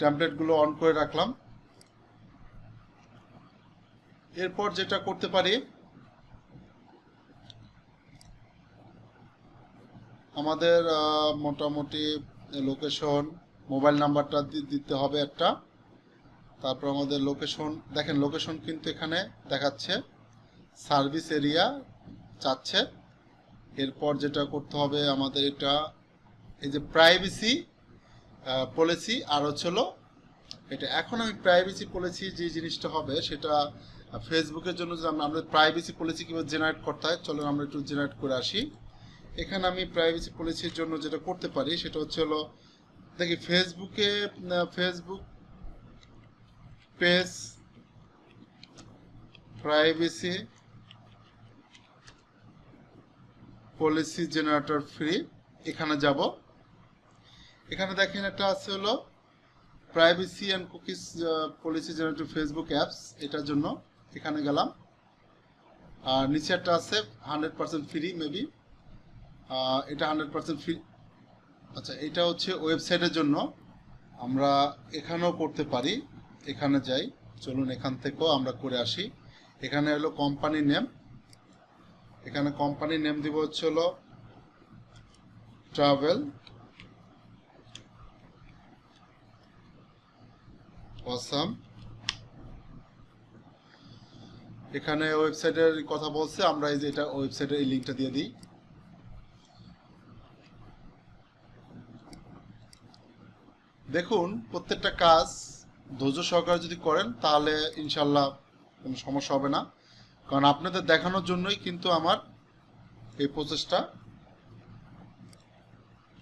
ট্যাম্পলেটগুলো on করে রাখলাম। এরপর যেটা করতে পারি, আমাদের মোটামুটি লোকেশন মোবাইল নাম্বারটা দিতে হবে একটা। তারপর আমাদের লোকেশন দেখেন লোকেশন কিন্তু এখানে দেখাচ্ছে। সার্ভিস এরিয়া চাচ্ছে। এরপর যেটা করতে হবে আমাদের এটা, এই যে প্রাইভেসি পলিসি আর হচ্ছে হলো এটা। এখন আমি প্রাইভেসি পলিসি যে জিনিসটা হবে সেটা ফেসবুকের জন্য যে আমরা প্রাইভেসি পলিসি কীভাবে জেনারেট করতে হয় চলো আমরা একটু জেনারেট করে আসি। এখানে আমি প্রাইভেসি পলিসির জন্য যেটা করতে পারি সেটা হচ্ছে হলো, দেখি ফেসবুকে Facebook page privacy policy generator free এখানে যাব। এখানে দেখেন একটা আছে হলো privacy and cookies policy generator Facebook apps এটার জন্য এখানে গেলাম। আর নিচে একটা আছে হান্ড্রেড পার্সেন্ট ফ্রি মেবি এটা হান্ড্রেড পার্সেন্ট ফ্রি আচ্ছা এটা হচ্ছে ওয়েবসাইটের জন্য আমরা এখানেও করতে পারি। এখানে যাই, চলুন এখান থেকেও আমরা করে আসি। এখানে হলো কোম্পানি নেম এখানে কোম্পানির নেম দিব হচ্ছে হলো ট্রাভেল অসাম এখানে ওয়েবসাইটের কথা বলছে, আমরা এই যে এটা ওয়েবসাইটের এই লিঙ্কটা দিয়ে দিই। দেখুন, প্রত্যেকটা কাজ ধৈর্য সহকারে যদি করেন, তাহলে ইনশাল্লাহ কোনো সমস্যা হবে না। কারণ আপনাদের দেখানোর জন্যই কিন্তু আমার এই প্রচেষ্টা।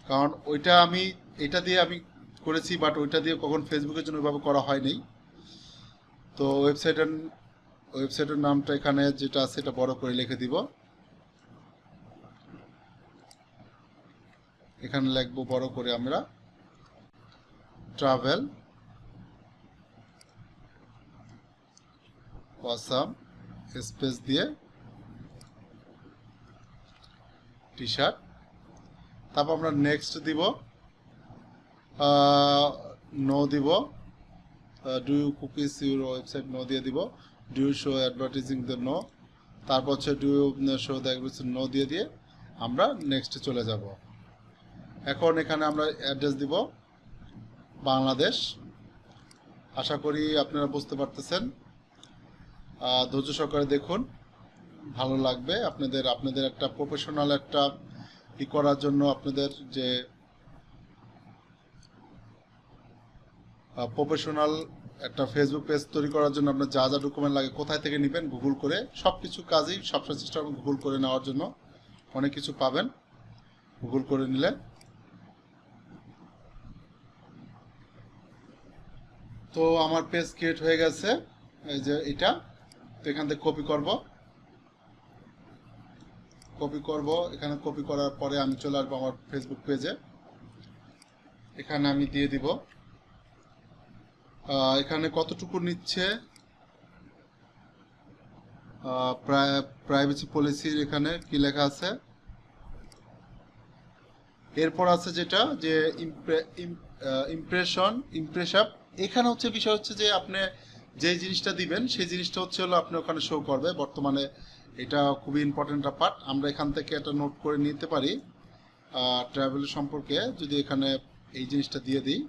কারণ ওইটা আমি, এটা দিয়ে আমি করেছি বাট ওইটা দিয়ে কখন ফেসবুকের জন্য ওইভাবে করা হয়নি। তো ওয়েবসাইটের ওয়েবসাইটের নামটা এখানে যেটা আছে, এটা বড় করে লিখে দিব। এখানে লিখব বড় করে আমরা। ট্রাভেল ওয়াসাম স্পেস দিয়ে টি শার্ট তারপর আমরা নেক্সট দিব। নো দিব। Do you cookies your website no দিয়ে দিব। Do you show advertising the no তারপর হচ্ছে do you show the no দিয়ে দিয়ে আমরা নেক্সটে চলে যাব। এখন এখানে আমরা অ্যাড্রেস দিব। বাংলাদেশ। আশা করি আপনারা বুঝতে পারতেছেন। ধৈর্য সহকারে দেখুন। ভালো লাগবে। আপনাদের আপনাদের একটা প্রফেশনাল একটা ই করার জন্য আপনাদের যে প্রফেশনাল একটা ফেসবুক পেজ তৈরি করার জন্য আপনার যা যা ডকুমেন্ট লাগে কোথায় থেকে নেবেন গুগল করে সব কিছু কাজই সবসময় চেষ্টা করবেন গুগল করে নেওয়ার জন্য। অনেক কিছু পাবেন গুগল করে নিলে। তো আমার পেজ ক্রিয়েট হয়ে গেছে। এই যে এটা। তো এখান থেকে কপি করব। কপি করব। এখানে কপি করার পরে আমি চলে আসব আমার ফেসবুক পেজে এখানে আমি দিয়ে দিব। এখানে কতটুকু নিচ্ছে? প্রাইভেসি পলিসির এখানে কি লেখা আছে? এরপর আছে যেটা, যে ইমপ্রেশন ইমপ্রেশন এখানে হচ্ছে বিষয় হচ্ছে যে আপনি যে জিনিসটা দিবেন, সেই জিনিসটা হচ্ছে হলো আপনি ওখানে শো করবে। বর্তমানে এটা খুবই ইম্পর্টেন্ট পার্ট আমরা এখান থেকে একটা নোট করে নিতে পারি। ট্রাভেল সম্পর্কে যদি এখানে এই জিনিসটা দিয়ে দিই।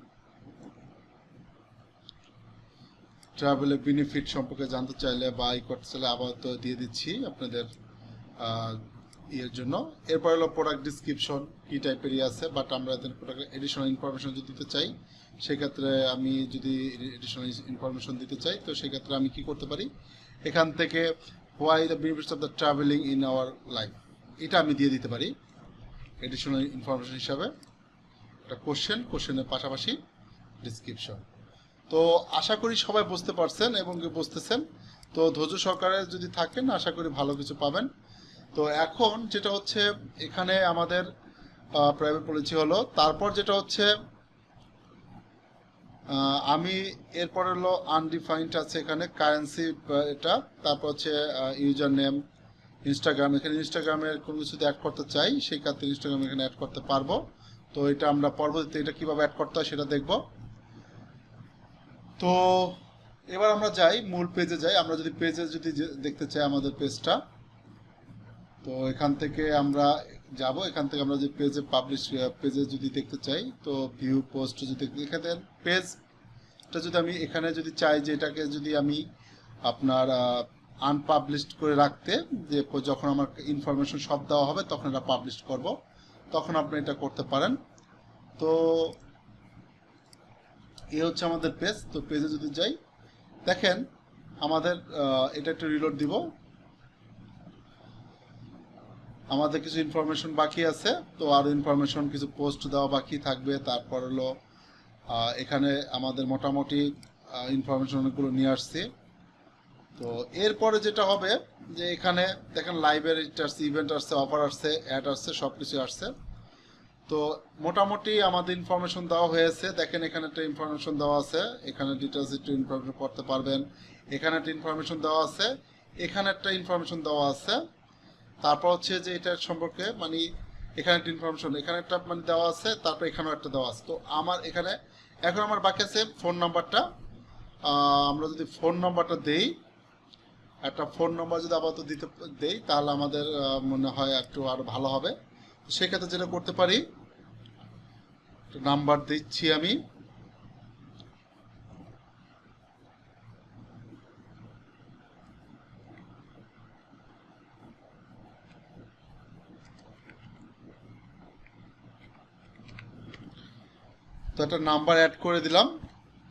ট্রাভেলের বেনিফিট সম্পর্কে জানতে চাইলে বা ই করতে চাইলে আপাতত দিয়ে দিচ্ছি আপনাদের ইয়ের জন্য। এরপর হলো প্রোডাক্ট ডিসক্রিপশন কি টাইপের ইয়ে আছে বাট আমরা প্রোডাক্ট এডিশনাল ইনফরমেশন যদি দিতে চাই, সেক্ষেত্রে আমি যদি এডিশনাল ইনফরমেশন দিতে চাই, তো সেক্ষেত্রে আমি কি করতে পারি? এখান থেকে why the benefits of the travelling in our life এটা আমি দিয়ে দিতে পারি এডিশনাল ইনফরমেশন হিসাবে। একটা কোশ্চেন কোশ্চেনের পাশাপাশি ডিসক্রিপশন তো আশা করি সবাই বুঝতে পারছেন এবং বুঝতেছেন। তো ধৈর্য সহকারে যদি থাকেন, আশা করি ভালো কিছু পাবেন। তো এখন যেটা হচ্ছে, এখানে আমাদের প্রাইভেট পলিসি হলো, তারপর যেটা হচ্ছে আমি এরপর হলো আনডিফাইন্ড আছে এখানে কারেন্সি এটা, তারপর হচ্ছে ইউজার নেম ইনস্টাগ্রাম এখানে ইনস্টাগ্রামের কোনো কিছু অ্যাড করতে চাই, সেই ক্ষেত্রে ইনস্টাগ্রাম এখানে অ্যাড করতে পারব। তো এটা আমরা পরবর্তীতে এটা কীভাবে অ্যাড করতে হয় সেটা দেখব। তো এবার আমরা যাই, মূল পেজে যাই। আমরা যদি পেজে যদি দেখতে চাই আমাদের পেজটা তো এখান থেকে আমরা যাব। এখান থেকে আমরা যে পেজে পাবলিশ পেজে যদি দেখতে চাই, তো ভিউ পোস্ট যদি এখানে পেজটা যদি আমি এখানে যদি চাই যে এটাকে যদি আমি আপনার আনপাবলিশড করে রাখতে, যে যখন আমার ইনফরমেশন সব দেওয়া হবে, তখন এটা পাবলিশ করব। তখন আপনি এটা করতে পারেন। তো এ হচ্ছে আমাদের পেজ তো পেজে যদি যাই, দেখেন আমাদের এটা একটু রিলোড দিব। আমাদের কিছু ইনফরমেশন বাকি আছে, তো আরও ইনফরমেশন কিছু পোস্ট দেওয়া বাকি থাকবে। তারপর হলো এখানে আমাদের মোটামুটি ইনফরমেশনগুলো নিয়ে আসছি। তো এরপরে যেটা হবে, যে এখানে দেখেন লাইব্রেরি আসছে ইভেন্ট আসছে অফার আসছে অ্যাড আসছে সব কিছু আসছে। তো মোটামুটি আমাদের ইনফরমেশন দেওয়া হয়েছে। দেখেন এখানে একটা ইনফরমেশন দেওয়া আছে। এখানে ডিটেলস একটু ইনফরমেশন করতে পারবেন। এখানে একটা ইনফরমেশন দেওয়া আছে। এখানে একটা ইনফরমেশন দেওয়া আছে। তারপর হচ্ছে যে এটার সম্পর্কে মানে এখানে একটা ইনফরমেশন এখানে একটা মানে দেওয়া আছে, তারপর এখানেও একটা দেওয়া আছে। তো আমার এখানে, এখন আমার বাকি আছে ফোন নাম্বারটা আমরা যদি ফোন নাম্বারটা দেই, একটা ফোন নাম্বার যদি আপাতত দিতে দেই, তাহলে আমাদের মনে হয় একটু আরও ভালো হবে। সেক্ষেত্রে যেটা করতে পারি নাম্বার দিচ্ছি আমি। তো একটা নাম্বার অ্যাড করে দিলাম।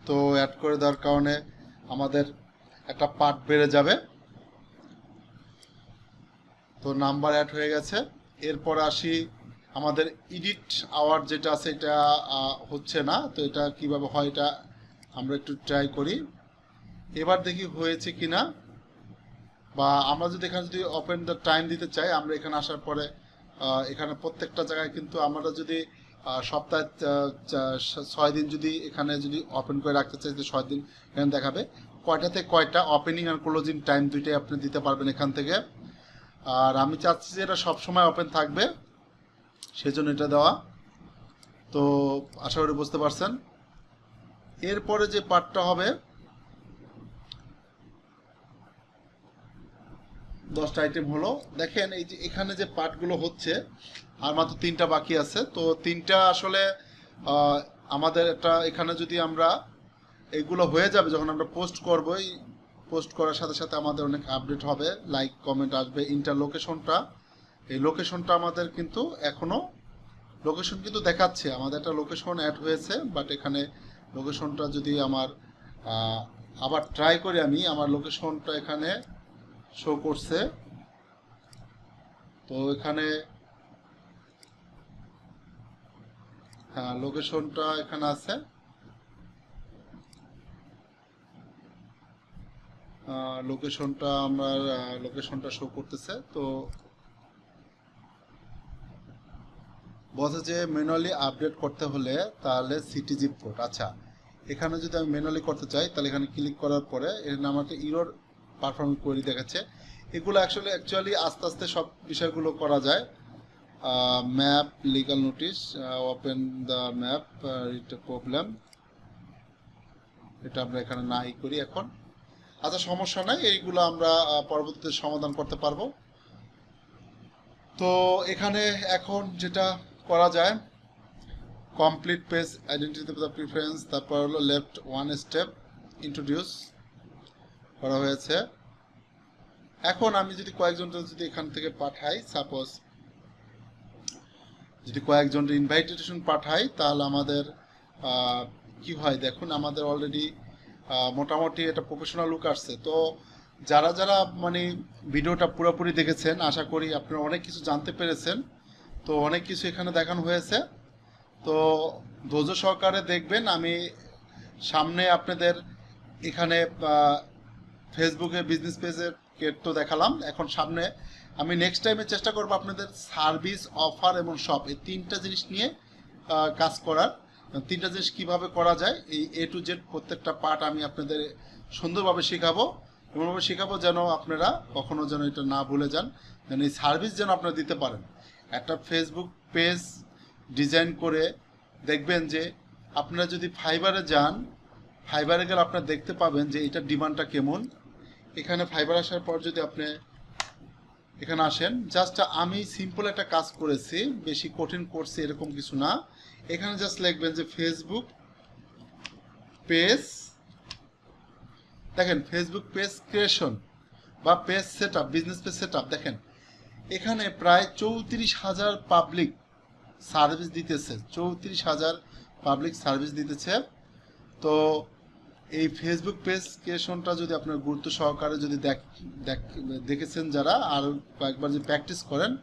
তো অ্যাড করে দেওয়ার কারণে আমাদের একটা পার্ট বেড়ে যাবে। তো নাম্বার অ্যাড হয়ে গেছে। এরপর আসি আমাদের এডিট আওয়ার যেটা আছে এটা হচ্ছে না, তো এটা কীভাবে হয় এটা আমরা একটু ট্রাই করি। এবার দেখি হয়েছে কি না বা আমরা যদি এখানে যদি ওপেন দ্য টাইম দিতে চাই, আমরা এখানে আসার পরে এখানে প্রত্যেকটা জায়গায় কিন্তু আমরা যদি সপ্তাহে ছয় দিন যদি এখানে যদি ওপেন করে রাখতে চাই ছয় দিন এখানে দেখাবে, কয়টাতে কয়টা ওপেনিং আর ক্লোজিং টাইম দুইটাই আপনি দিতে পারবেন এখান থেকে। আর আমি চাচ্ছি যে এটা সবসময় ওপেন থাকবে, সেজন্য এটা দেওয়া। তো আশা করি বুঝতে পারছেন। এরপরে যে পার্টটা হবে, দশটা আইটেম হলো। দেখেন, এই যে এখানে যে পার্টগুলো হচ্ছে, আর মাত্র তিনটা বাকি আছে। তো তিনটা আসলে আমাদের একটা, এখানে যদি আমরা এগুলো হয়ে যাবে, যখন আমরা পোস্ট করব পোস্ট করার সাথে সাথে আমাদের অনেক আপডেট হবে। লাইক কমেন্ট আসবে ইন্টার লোকেশনটা এই লোকেশনটা আমাদের কিন্তু এখনও লোকেশন কিন্তু দেখাচ্ছে। আমাদের একটা লোকেশন অ্যাড হয়েছে বাট এখানে লোকেশনটা যদি আমার আবার ট্রাই করি আমি, আমার লোকেশনটা এখানে শো করছে। তো এখানে হ্যাঁ লোকেশনটা এখানে আছে। লোকেশনটা আমার লোকেশনটা শো করতেছে। তো বলছে যে ম্যানুয়ালি আপডেট করতে হলে তাহলে সিটি জিপ কোড আচ্ছা এখানে যদি আমি ম্যানুয়ালি করতে চাই, তাহলে এখানে ক্লিক করার পরে এখানে আমাকে ইরোর পারফর্ম করে দেখাচ্ছে। এগুলো অ্যাকচুয়ালি অ্যাকচুয়ালি আস্তে আস্তে সব বিষয়গুলো করা যায়। Map legal notice open the map it problem এটা আমরা এখানে নাই করি এখন। আচ্ছা সমস্যা নাই, এইগুলো আমরা পরবর্তীতে সমাধান করতে পারব। তো এখানে এখন যেটা করা যায় complete page identity the preference তারপর হলো লেফট ওয়ান স্টেপ ইন্ট্রোডিউস করা হয়েছে। এখন আমি যদি কয়েকজনকে যদি এখান থেকে পাঠাই সাপোজ যদি কয়েকজন ইনভাইটেশন পাঠাই, তাহলে আমাদের কি হয়? দেখুন, আমাদের অলরেডি মোটামুটি এটা প্রফেশনাল লুক আসছে। তো যারা যারা মানে ভিডিওটা পুরোপুরি দেখেছেন, আশা করি আপনারা অনেক কিছু জানতে পেরেছেন। তো অনেক কিছু এখানে দেখানো হয়েছে। তো ধৈর্য সহকারে দেখবেন, আমি সামনে আপনাদের এখানে ফেসবুকে বিজনেস পেজের কেট তো দেখালাম। এখন সামনে আমি নেক্সট টাইমে চেষ্টা করব আপনাদের সার্ভিস অফার এবং শপ এই তিনটা জিনিস নিয়ে কাজ করার। তিনটা জিনিস কীভাবে করা যায়, এই এ টু জেড প্রত্যেকটা পার্ট আমি আপনাদের সুন্দরভাবে শেখাবো। এমনভাবে শেখাবো যেন আপনারা কখনো যেন এটা না ভুলে যান, যেন এই সার্ভিস যেন আপনারা দিতে পারেন। একটা ফেসবুক পেজ ডিজাইন করে দেখবেন যে আপনারা যদি ফাইবারে যান ফাইবারে গেলে আপনারা দেখতে পাবেন যে এটার ডিমান্ডটা কেমন। এখানে ফাইবার আসার পর যদি আপনি এখানে আসেন। জাস্ট আমি সিম্পল একটা কাজ করেছি, বেশি কঠিন করছি এরকম কিছু না। এখানে জাস্ট লিখবেন যে ফেসবুক পেজ দেখেন ফেসবুক পেজ ক্রিয়েশন বা page set up business page set up দেখেন। এখানে প্রায় চৌত্রিশ হাজার পাবলিক সার্ভিস দিতেছে, চৌত্রিশ হাজার পাবলিক সার্ভিস দিতেছে। তো এই ফেসবুক পেজ ক্রিয়েশনটা যদি আপনার গুরুত্ব সহকারে যদি দেখ, দেখ- দেখেছেন যারা আর কয়েকবার যদি প্র্যাকটিস করেন,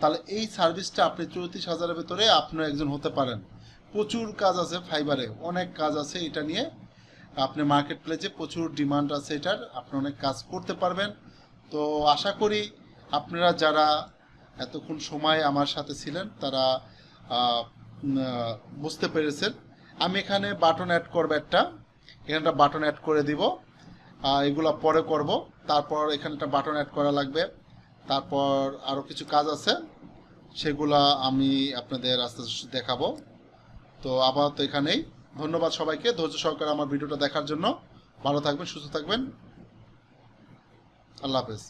তাহলে এই সার্ভিসটা আপনি চৌত্রিশ হাজারের ভেতরে আপনার একজন হতে পারেন। প্রচুর কাজ আছে ফাইবারে অনেক কাজ আছে এটা নিয়ে। আপনি মার্কেট প্লেসে প্রচুর ডিমান্ড আছে এটার, আপনি অনেক কাজ করতে পারবেন। তো আশা করি আপনারা যারা এতক্ষণ সময় আমার সাথে ছিলেন, তারা বুঝতে পেরেছেন। আমি এখানে বাটন অ্যাড করব একটা। এখানে একটা বাটন অ্যাড করে দিব। এগুলো পরে করব। তারপর এখানে একটা বাটন অ্যাড করা লাগবে। তারপর আরও কিছু কাজ আছে, সেগুলা আমি আপনাদের আস্তে আস্তে দেখাবো। তো আপাতত এখানেই। ধন্যবাদ সবাইকে। ধৈর্য সহকারে আমার ভিডিওটা দেখার জন্য। ভালো থাকবেন, সুস্থ থাকবেন। আল্লাহ হাফেজ।